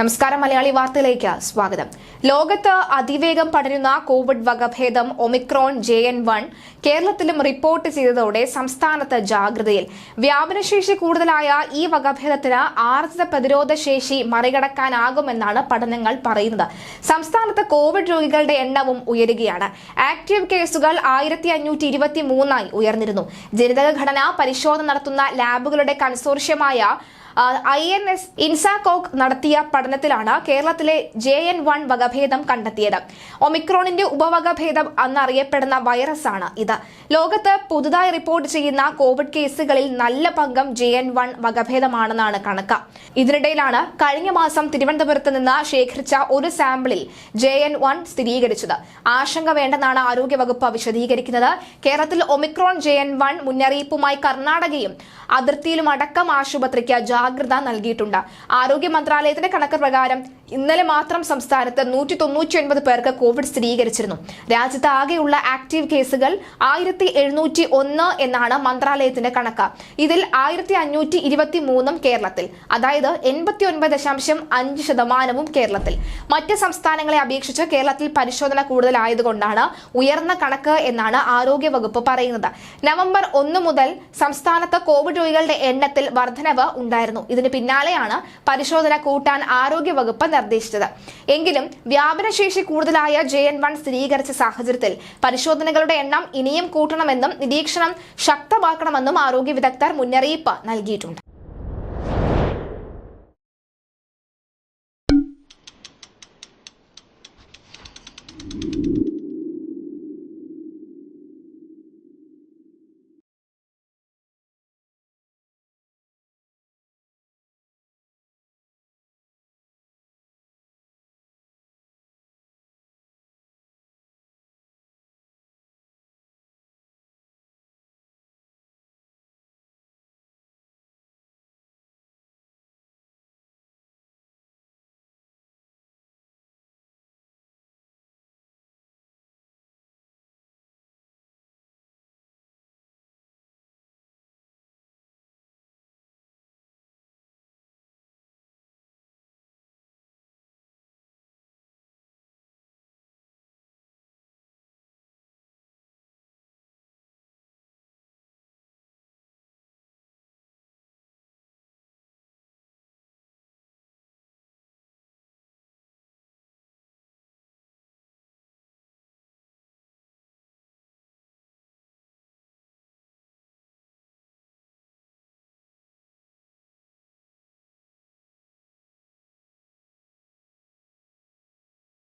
നമസ്കാരം മലയാളി വാർത്തയിലേക്ക് സ്വാഗതം. ലോകത്ത് അതിവേഗം പടരുന്ന കോവിഡ് വകഭേദം ഒമിക്രോൺ ജെ എൻ വൺ കേരളത്തിലും റിപ്പോർട്ട് ചെയ്തതോടെ സംസ്ഥാനത്ത് ജാഗ്രതയിൽ. വ്യാപനശേഷി കൂടുതലായ ഈ വകഭേദത്തിന് ആർജിത പ്രതിരോധ ശേഷി മറികടക്കാനാകുമെന്നാണ് പഠനങ്ങൾ പറയുന്നത്. സംസ്ഥാനത്ത് കോവിഡ് രോഗികളുടെ എണ്ണവും ഉയരുകയാണ്. ആക്റ്റീവ് കേസുകൾ ആയിരത്തി അഞ്ഞൂറ്റി ഇരുപത്തി മൂന്നായി ഉയർന്നിരുന്നു. ജനിതക ഘടന പരിശോധന നടത്തുന്ന ലാബുകളുടെ കൺസോർഷ്യമായ ഐ എൻ എസ് ഇൻസാകോക് നടത്തിയ പഠനത്തിലാണ് കേരളത്തിലെ ജെ എൻ വൺ വകഭേദം കണ്ടെത്തിയത്. ഒമിക്രോണിന്റെ ഉപവകഭേദം എന്നറിയപ്പെടുന്ന ആണ് ഇത്. ലോകത്ത് പുതുതായി റിപ്പോർട്ട് ചെയ്യുന്ന കോവിഡ് കേസുകളിൽ നല്ല പങ്കം ജെ എൻ വൺ വകഭേദമാണെന്നാണ് കണക്ക്. ഇതിനിടയിലാണ് കഴിഞ്ഞ മാസം തിരുവനന്തപുരത്ത് നിന്ന് ശേഖരിച്ച ഒരു സാമ്പിളിൽ ജെ എൻ വൺ സ്ഥിരീകരിച്ചത്. ആശങ്ക വേണ്ടെന്നാണ് ആരോഗ്യവകുപ്പ് വിശദീകരിക്കുന്നത്. കേരളത്തിൽ ഒമിക്രോൺ ജെ എൻ വൺ മുന്നറിയിപ്പുമായി കർണാടകയും അതിർത്തിയിലുമടക്കം ആശുപത്രിക്ക് ആശുപത്രിക്ക് ജാഗ്രത നൽകിയിട്ടുണ്ട്. ആരോഗ്യ മന്ത്രാലയത്തിന്റെ കണക്ക് പ്രകാരം ഇന്നലെ മാത്രം സംസ്ഥാനത്ത് നൂറ്റി തൊണ്ണൂറ്റി ഒൻപത് പേർക്ക് കോവിഡ് സ്ഥിരീകരിച്ചിരുന്നു. രാജ്യത്ത് ആകെയുള്ള ആക്റ്റീവ് കേസുകൾ ആയിരത്തി എഴുന്നൂറ്റി ഒന്ന് എന്നാണ് മന്ത്രാലയത്തിന്റെ കണക്ക്. ഇതിൽ ആയിരത്തി അഞ്ഞൂറ്റി ഇരുപത്തി മൂന്നും കേരളത്തിൽ. അതായത് എൺപത്തി ഒൻപത് ദശാംശം അഞ്ച് ശതമാനവും കേരളത്തിൽ. മറ്റ് സംസ്ഥാനങ്ങളെ അപേക്ഷിച്ച് കേരളത്തിൽ പരിശോധന കൂടുതലായതുകൊണ്ടാണ് ഉയർന്ന കണക്ക് എന്നാണ് ആരോഗ്യ വകുപ്പ് പറയുന്നത്. നവംബർ ഒന്ന് മുതൽ സംസ്ഥാനത്ത് കോവിഡ് രോഗികളുടെ എണ്ണത്തിൽ വർധനവ് ഉണ്ടായിരുന്നു. ഇതിന് പിന്നാലെയാണ് പരിശോധന കൂട്ടാൻ ആരോഗ്യ വകുപ്പ് നിർദ്ദേശിച്ചത്. എങ്കിലും വ്യാപനശേഷി കൂടുതലായ ജെ എൻ വൺ സ്ഥിരീകരിച്ച സാഹചര്യത്തിൽ പരിശോധനകളുടെ എണ്ണം ഇനിയും കൂട്ടണമെന്നും നിരീക്ഷണം ശക്തമാക്കണമെന്നും ആരോഗ്യ വിദഗ്ധർ മുന്നറിയിപ്പ് നൽകിയിട്ടുണ്ട്.